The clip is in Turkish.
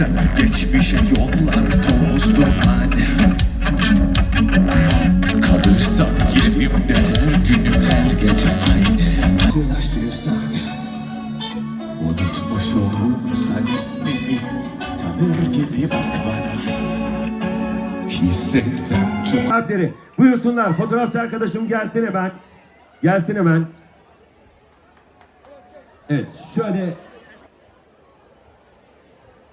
Sen geçmişe yollar toz duman Kalırsam yerimde her günüm her gece aynı. Dolaşırsan unutmuş olursan ismimi Tanır gibi bak bana. Hissetsem çok Alpleri buyursunlar. Fotoğrafçı arkadaşım gelsin hemen Gelsin hemen Evet şöyle